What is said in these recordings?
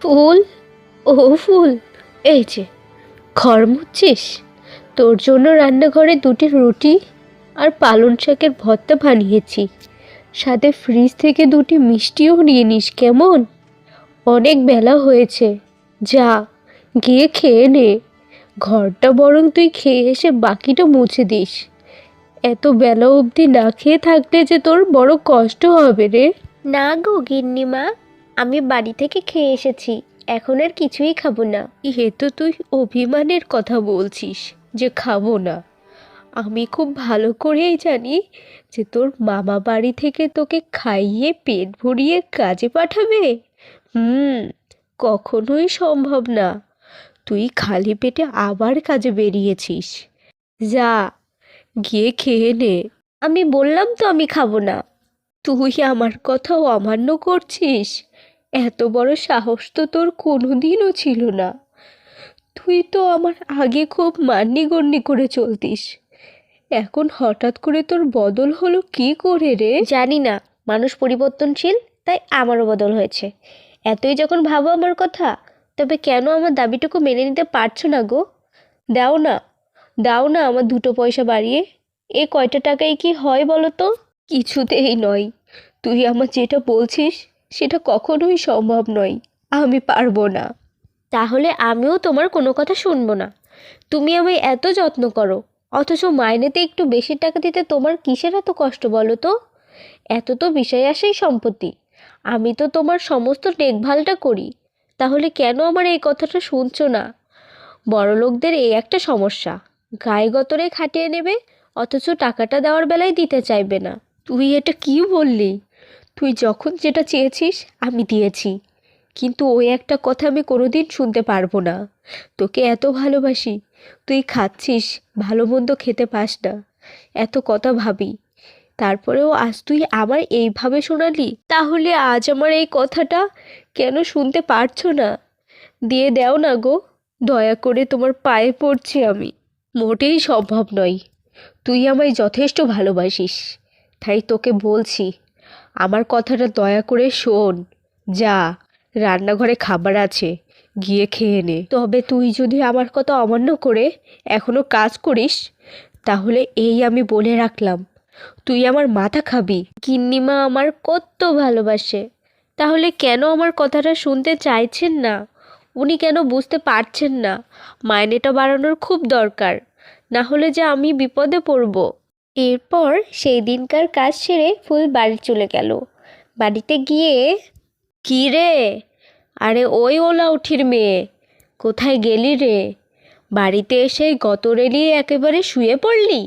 ফুল, ও ফুল, এই যে ঘর মুচ্ছিস? তোর জন্য রান্নাঘরে দুটি রুটি আর পালং শাকের ভর্তা বানিয়েছি। সাথে ফ্রিজ থেকে দুটি মিষ্টিও নিয়ে নিস, কেমন? অনেক বেলা হয়েছে, যা, গিয়ে খেয়ে নে। ঘরটা বরং তুই খেয়ে এসে বাকিটা মুছে দিস। এত বেলা অবধি না খেয়ে থাকলে যে তোর বড় কষ্ট হবে রে। না গো গিন্নিমা আমি বাড়ি থেকে খেয়ে এসেছি এখন আর কিছুই খাব না। এ তো তুই অভিমানের কথা বলছিস যে খাব না। আমি খুব ভালো করেই জানি যে তোর মামা বাড়ি থেকে তোকে খাইয়ে পেট ভরিয়ে কাজে পাঠাবে। হুম কখনোই সম্ভব না। তুই খালি পেটে আবার কাজে বেরিয়েছিস। যা গিয়ে খেয়ে নে। আমি বললাম তো আমি খাব না। তুই আমার কথাও অমান্য করছিস? এত বড় সাহস তো তোর কোনোদিনও ছিল না। তুই তো আমার আগে খুব মান্যিগণ্যি করে চলতিস। এখন হঠাৎ করে তোর বদল হলো কি করে রে? জানি না মানুষ পরিবর্তনশীল তাই আমারও বদল হয়েছে। এতই যখন ভাবো আমার কথা তবে কেন আমার দাবিটুকু মেনে নিতে পারছ না গো? দাও না দাও না আমার দুটো পয়সা বাড়িয়ে। এ কয়টা টাকায় কি হয় বলো তো? কিছুতেই নয়। তুই আমার যেটা বলছিস সেটা কখনোই সম্ভব নয়। আমি পারব না। তাহলে আমিও তোমার কোনো কথা শুনব না। তুমি আমায় এত যত্ন করো, অথচ মাইনেতে একটু বেশি টাকা দিতে তোমার কিসের এত কষ্ট বলো তো? এত তো বিষয় আসেই সম্পত্তি। আমি তো তোমার সমস্ত দেখভালটা করি। তাহলে কেন আমার এই কথাটা শুনছো না? বড়লোকদের এই একটা সমস্যা। গায়ে গতরে খাটিয়ে নেবে, অথচ টাকাটা দেওয়ার বেলায় দিতে চাইবে না। তুই এটা কি বললি? তুই যখন যেটা চেয়েছিস, আমি দিয়েছি। কিন্তু ওই একটা কথা আমি কোনোদিন শুনতে পারব না। তোকে এত ভালোবাসি। তুই খাচ্ছিস, ভালো মন্দ খেতে পাস না। এত কথা ভাবি। তারপরেও আজ তুই আমার এইভাবে শোনালি? তাহলে আজ আমার এই কথাটা কেন শুনতে পারছ না? দিয়ে দাও না গো। দয়া করে তোমার পায়ে পড়ছি আমি। মোটেই সম্ভব নয়। তুই আমায় যথেষ্ট ভালোবাসিস। তাই তোকে বলছি। আমার কথাটা দয়া করে শোন। যা, রান্নাঘরে খাবার আছে, গিয়ে খেয়ে নে। তবে তুই যদি আমার কথা অমান্য করে এখনও কাজ করিস, তাহলে এই আমি বলে রাখলাম। তুই আমার মাথা খাবি। গিন্নিমা আমার কত ভালোবাসে। তাহলে কেন আমার কথাটা শুনতে চাইছেন না? উনি কেন বুঝতে পারছেন না? মাইনেটা বাড়ানোর খুব দরকার। না হলে যে আমি বিপদে পড়ব। এরপর সেই দিনকার কাজ সেরে ফুল বাড়ি চলে গেল। বাড়িতে গিয়ে, কী রে? আরে ওই ওলা উঠির মেয়ে, কোথায় গেলি রে? বাড়িতে এসে গত রেলি একেবারে শুয়ে পড়লি?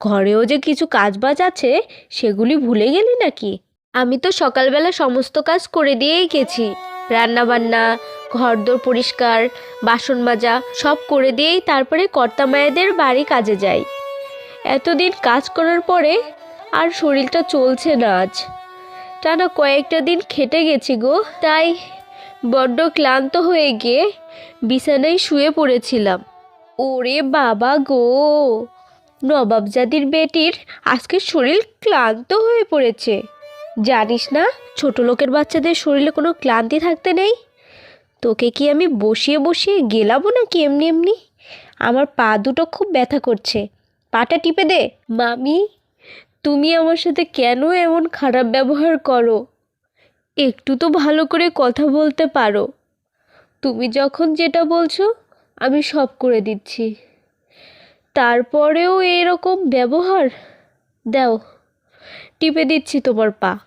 ঘরেও যে কিছু কাজবাজ আছে, সেগুলি ভুলে গেলি নাকি? আমি তো সকালবেলা সমস্ত কাজ করে দিয়েই গেছি। রান্না বান্না ঘরদোর পরিষ্কার, বাসন মাজা সব করে দিয়েই তারপরে কর্তা মায়েদের বাড়ি কাজে যাই। এতদিন কাজ করার পরে আর শরীরটা চলছে না আজ। টানা কয়েকটা দিন খেটে গেছি গো, তাই বড্ড ক্লান্ত হয়ে গিয়ে বিছানায় শুয়ে পড়েছিলাম। ওরে বাবা গো! নবাবজাদির বেটির আজকে শরীর ক্লান্ত হয়ে পড়েছে। জানিস না, ছোট লোকের বাচ্চাদের শরীরে কোনো ক্লান্তি থাকতে নেই? তোকে কি আমি বসিয়ে বসিয়ে গেলাবো নাকি এমনি এমনি? আমার পা দুটো খুব ব্যথা করছে। পাটা টিপে দে। মামি, তুমি আমার সাথে কেন এমন খারাপ ব্যবহার করো? একটু তো ভালো করে কথা বলতে পারো। তুমি যখন যেটা বলছো, আমি সব করে দিচ্ছি। তারপরেও এরকম ব্যবহার? দাও, টিপে দিচ্ছি তোমার পা।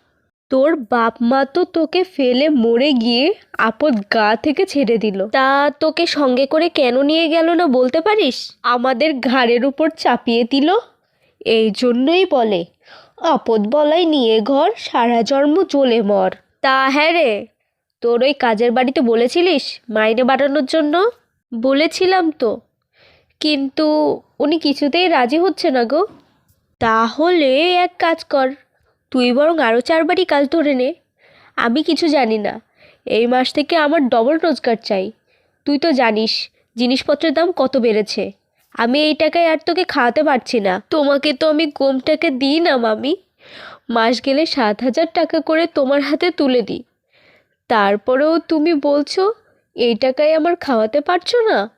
তোর বাপ মা তো তোকে ফেলে মরে গিয়ে আপদ গা থেকে ছেড়ে দিল। তা তোকে সঙ্গে করে কেন নিয়ে গেল না বলতে পারিস? আমাদের ঘাড়ের উপর চাপিয়ে দিল। এই জন্যই বলে, আপদ বলাই নিয়ে ঘর সারা জন্ম চলে মর। তা হ্যাঁ রে, তোর ওই কাজের বাড়িতে বলেছিলিস মাইনে বাড়ানোর জন্য? বলেছিলাম তো। কিন্তু উনি কিছুতেই রাজি হচ্ছে না গো। তাহলে এক কাজ কর তুই বরং আরও চারবারই কাজ ধরে নে। আমি কিছু জানি না। এই মাস থেকে আমার ডবল রোজগার চাই। তুই তো জানিস, জিনিসপত্রের দাম কত বেড়েছে। আমি এই টাকায় আর তোকে খাওয়াতে পারছি না। তোমাকে তো আমি কম টাকা দিই না, মামি। মাস গেলে সাত হাজার টাকা করে তোমার হাতে তুলে দিই। তারপরেও তুমি বলছো, এই টাকায় আমার খাওয়াতে পারছ না?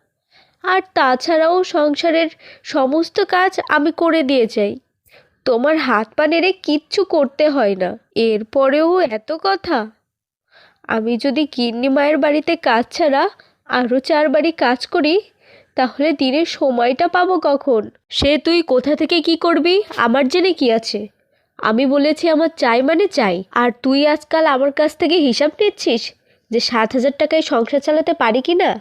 আর তাছাড়াও সংসারের সমস্ত কাজ আমি করে দিয়ে যাই। তোমার হাত পা নেড়ে কিচ্ছু করতে হয় না। এরপরেও এত কথা? আমি যদি গিন্নি মায়ের বাড়িতে কাজ ছাড়া আরও চার বাড়ি কাজ করি, তাহলে দিনের সময়টা পাবো কখন? সে তুই কোথা থেকে কি করবি? আমার জেনে কি আছে? আমি বলেছি আমার চাই মানে চাই। আর তুই আজকাল আমার কাছ থেকে হিসাব নিচ্ছিস যে সাত হাজার টাকায় সংসার চালাতে পারি কি না?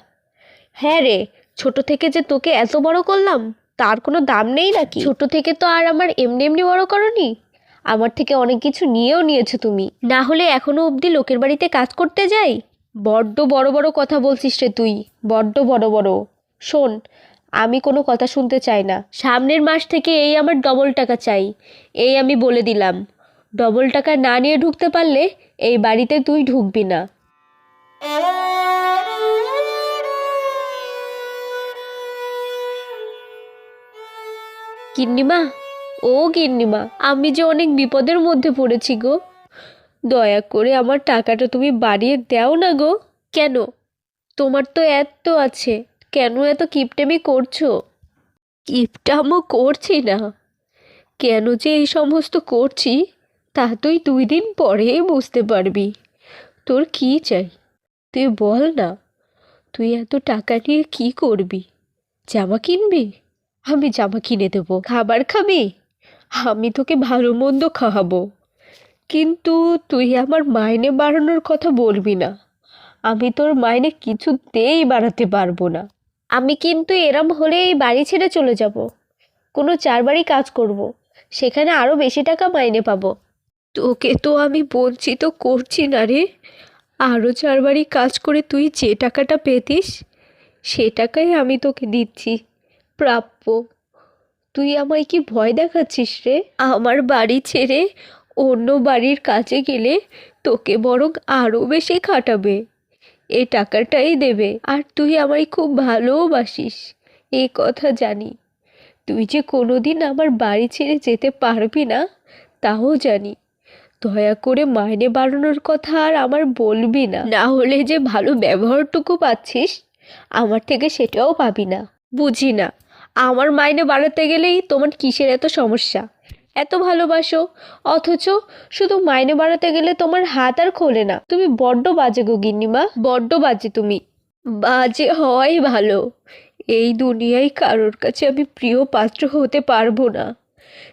হ্যাঁ রে, ছোট থেকে যে তোকে এত বড় করলাম তার কোনো দাম নেই নাকি? ছোট থেকে তো আর আমার এমনি এমনি বড় করনি। আমার থেকে অনেক কিছু নিয়েও নিয়েছো তুমি। না হলে এখনও অবধি লোকের বাড়িতে কাজ করতে যাই? বড্ড বড় বড় কথা বলছিস রে তুই। বড্ড বড় বড়। শোন আমি কোনো কথা শুনতে চাই না। সামনের মাস থেকে এই আমার ডবল টাকা চাই। এই আমি বলে দিলাম। ডবল টাকা না নিয়ে ঢুকতে পারলে এই বাড়িতে তুই ঢুকবি না। গিন্নিমা, ও গিন্নিমা, আমি যে অনেক বিপদের মধ্যে পড়েছি গো। দয়া করে আমার টাকাটা তুমি বাড়িয়ে দাও না গো। কেন? তোমার তো এত আছে, কেন এত কিপটেমি করছ? কিপটামো করছি না। কেন যে এই সমস্ত করছি, তা তুই দুই দিন পরেই বুঝতে পারবি। তোর কি চাই? তুই বল না, তুই এত টাকা নিয়ে কি করবি? জামা কিনবি? আমি জামা কিনে দেবো, খাবার খাবি? আমি তোকে ভালো মন্দ খাওয়াবো। কিন্তু তুই আমার মাইনে বাড়ানোর কথা বলবি না। আমি তোর মাইনে কিছুতেই বাড়াতে পারব না। আমি কিন্তু এরম হলে এই বাড়ি ছেড়ে চলে যাব। কোনো চার বাড়ি কাজ করব। সেখানে আরও বেশি টাকা মাইনে পাবো। তোকে তো আমি বঞ্চিত করছি না রে। আরও চার বাড়ি কাজ করে তুই যে টাকাটা পেতিস, সে টাকাই আমি তোকে দিচ্ছি। প্রাপ্য। তুই আমায় কি ভয় দেখাচ্ছিস রে? আমার বাড়ি ছেড়ে অন্য বাড়ির কাছে গেলে তোকে বরং আরও বেশি খাটাবে। এ টাকাটাই দেবে। আর তুই আমায় খুব ভালোবাসিস, এ কথা জানি। তুই যে কোনোদিন আমার বাড়ি ছেড়ে যেতে পারবি না, তাও জানি। দয়া করে মাইনে বাড়ানোর কথা আর আমার বলবি না। না হলে যে ভালো ব্যবহারটুকু পাচ্ছিস, আমার থেকে সেটাও পাবি না। বুঝি না। আমার মাইনে বাড়াতে গেলেই তোমার কিসের এত সমস্যা? এত ভালোবাসো? অথচ শুধু মাইনে বাড়াতে গেলে তোমার হাত আর খোলে না। তুমি বড্ড বাজে গো গিন্নিমা, বড্ড বাজে তুমি। বাজে হওয়াই ভালো। এই দুনিয়ায় কারোর কাছে আমি প্রিয় পাত্র হতে পারব না।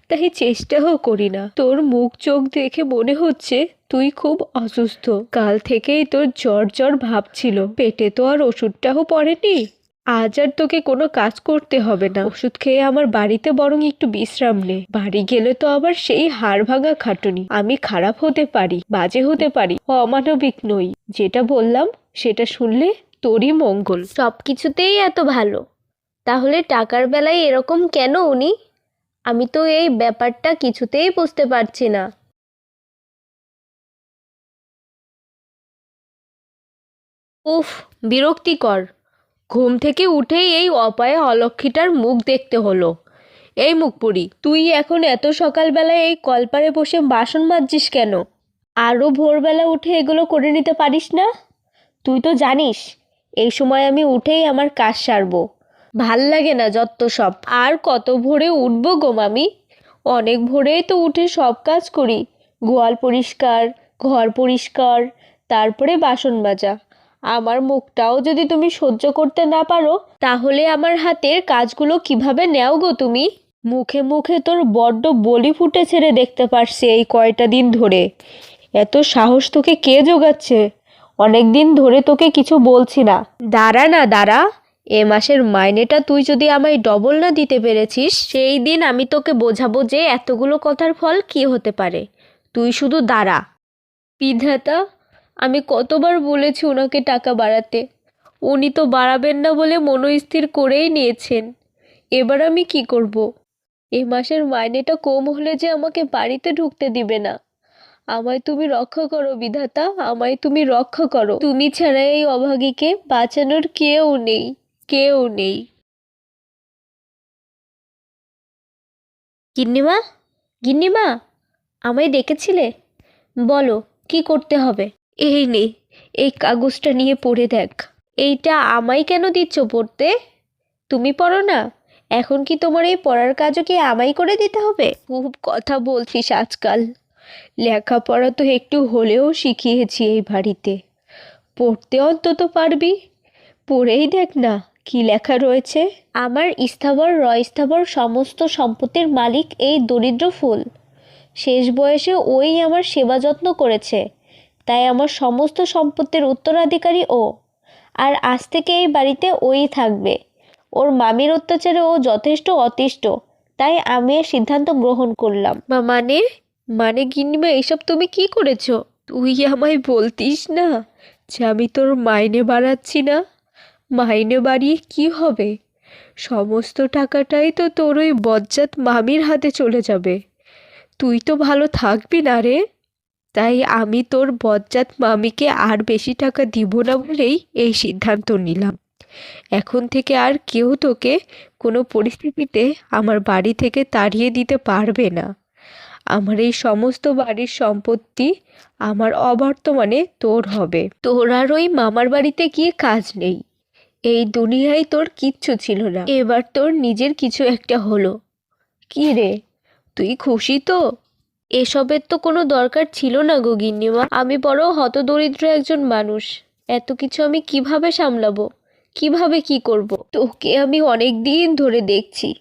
তাই চেষ্টাও করি না। তোর মুখ চোখ দেখে মনে হচ্ছে তুই খুব অসুস্থ। কাল থেকেই তোর জ্বর জ্বর ভাব ছিল। পেটে তো আর ওষুধটাও পড়েনি। আজ আর তোকে কোনো কাজ করতে হবে না। ওষুধ খেয়ে আমার বাড়িতে বরং একটু বিশ্রাম নে। বাড়ি গেলে তো আবার সেই হাড় ভাঙা খাটুনি। আমি খারাপ হতে পারি বাজে হতে পারি অমানবিক নই। যেটা বললাম সেটা শুনলে তোরই মঙ্গল। সব কিছুতেই এত ভালো। তাহলে টাকার বেলায় এরকম কেন উনি? আমি তো এই ব্যাপারটা কিছুতেই বুঝতে পারছি না। উফ বিরক্তিকর। ঘুম থেকে উঠেই এই অপায়ে অলক্ষীটার মুখ দেখতে হলো। এই মুখপুরি, তুই এখন এত সকালবেলায় এই কলপারে বসে বাসন মাজছিস কেন? আরও ভোরবেলা উঠে এগুলো করে নিতে পারিস না? তুই তো জানিস, এই সময় আমি উঠেই আমার কাজ সারবো। ভালো লাগে না যত সব। আর কত ভোরে উঠবো গো মামি? অনেক ভোরেই তো উঠে সব কাজ করি। গোয়াল পরিষ্কার, ঘর পরিষ্কার, তারপরে বাসন মাজা। আমার মুখটাও যদি তুমি সহ্য করতে না পারো, তাহলে আমার হাতের কাজগুলো কীভাবে নেও গো তুমি? মুখে মুখে তোর বড্ড বলি ফুটে ছেড়ে দেখতে পারছি এই কয়টা দিন ধরে। এত সাহস তোকে কে জোগাচ্ছে? অনেক দিন ধরে তোকে কিছু বলছি না। দাঁড়া না, দাঁড়া। এ মাসের মাইনেটা তুই যদি আমায় ডবল না দিতে পেরেছিস, সেই দিন আমি তোকে বোঝাবো যে এতগুলো কথার ফল কি হতে পারে। তুই শুধু দাঁড়া। বিধাতা আমি কতবার বলেছি ওনাকে টাকা বাড়াতে। উনি তো বাড়াবেন না বলে মনস্থির করেই নিয়েছেন। এবার আমি কি করব। এ মাসের মাইনেটা কম হলে যে আমাকে বাড়িতে ঢুকতে দিবে না। আমায় তুমি রক্ষা করো বিধাতা, আমায় তুমি রক্ষা করো। তুমি ছাড়া এই অভাগীকে বাঁচানোর কেউ নেই কেউ নেই। গিন্নিমা গিন্নিমা, আমায় ডেকেছিলে? বলো, কি করতে হবে? এই নে, এই কাগজটা নিয়ে পড়ে দেখ। এইটা আমায় কেন দিচ্ছ পড়তে? তুমি পড়ো না। এখন কি তোমার এই পড়ার কাজও কি আমায় করে দিতে হবে? খুব কথা বলছিস আজকাল। লেখাপড়া তো একটু হলেও শিখিয়েছি এই বাড়িতে। পড়তে অন্তত পারবি। পড়েই দেখ না কি লেখা রয়েছে। আমার স্থাবর রস্থাবর সমস্ত সম্পত্তির মালিক এই দরিদ্র ফুল। শেষ বয়সে ওই আমার সেবা যত্ন করেছে। তাই আমার সমস্ত সম্পত্তির উত্তরাধিকারী ও। আর আজ থেকে এই বাড়িতে ওই থাকবে। ওর মামির অত্যাচারে ও যথেষ্ট অতিষ্ঠ, তাই আমি এর সিদ্ধান্ত গ্রহণ করলাম। মা মানে? মানে গিন্নিমা এইসব তুমি কি করেছ? তুই আমায় বলতিস না যে আমি তোর মাইনে বাড়াচ্ছি না? মাইনে বাড়িয়ে কি হবে? সমস্ত টাকাটাই তো তোর ওই বজ্জাত মামির হাতে চলে যাবে। তুই তো ভালো থাকবি না রে। তাই আমি তোর বজ্জাত মামিকে আর বেশি টাকা দিব না বলেই এই সিদ্ধান্ত নিলাম। এখন থেকে আর কেউ তোকে কোনো পরিস্থিতিতে আমার বাড়ি থেকে তাড়িয়ে দিতে পারবে না। আমার এই সমস্ত বাড়ির সম্পত্তি আমার অবর্তমানে তোর হবে। তোর আর ওই মামার বাড়িতে গিয়ে কাজ নেই। এই দুনিয়ায় তোর কিচ্ছু ছিল না। এবার তোর নিজের কিছু একটা হলো। কি রে? তুই খুশি তো? এসবের তো কোনো দরকার ছিল না গো গিন্নিমা। আমি বড় হতদরিদ্র একজন মানুষ। এত কিছু আমি কীভাবে সামলাবো? কীভাবে কি করব? তোকে আমি অনেক দিন ধরে দেখছি।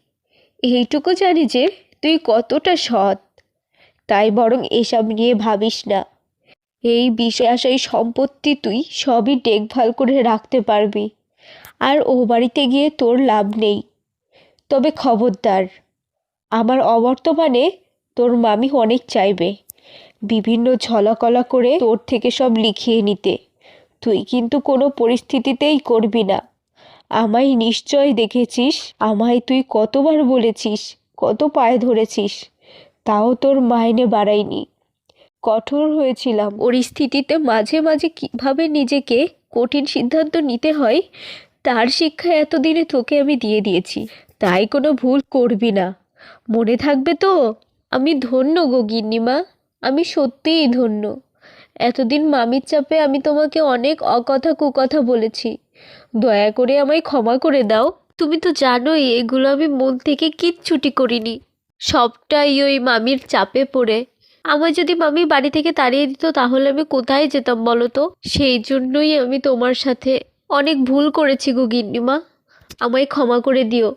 এইটুকু জানি যে তুই কতটা সৎ। তাই বরং এসব নিয়ে ভাবিস না। এই বিষয় আশাই সম্পত্তি তুই সবই দেখভাল করে রাখতে পারবি। আর ও বাড়িতে গিয়ে তোর লাভ নেই। তবে খবরদার, আমার অবর্তমানে তোর মামি অনেক চাইবে। বিভিন্ন ছলাকলা করে তোর থেকে সব লিখিয়ে নিতে। তুই কিন্তু কোনো পরিস্থিতিতেই করবি না। আমায় নিশ্চয় দেখেছিস, আমায় তুই কতবার বলেছিস, কত পায়ে ধরেছিস, তাও তোর মাইনে বাড়ায়নি কঠোর হয়েছিলাম। পরিস্থিতিতে মাঝে মাঝে কীভাবে নিজেকে কঠিন সিদ্ধান্ত নিতে হয়, তার শিক্ষা এতদিনে তোকে আমি দিয়ে দিয়েছি। তাই কোনো ভুল করবি না। মনে থাকবে তো? আমি ধন্য গো গিন্নিমা, আমি সত্যিই ধন্য। এতদিন মামির চাপে আমি তোমাকে অনেক অকথা কুকথা বলেছি। দয়া করে আমায় ক্ষমা করে দাও। তুমি তো জানোই এগুলো আমি মন থেকে কিচ্ছুটি করিনি। সবটাই ওই মামির চাপে পড়ে। আমার যদি মামি বাড়ি থেকে তাড়িয়ে দিত, তাহলে আমি কোথায় যেতাম বলো তো? সেই জন্যই আমি তোমার সাথে অনেক ভুল করেছি গো গিন্নিমা। আমায় ক্ষমা করে দিও।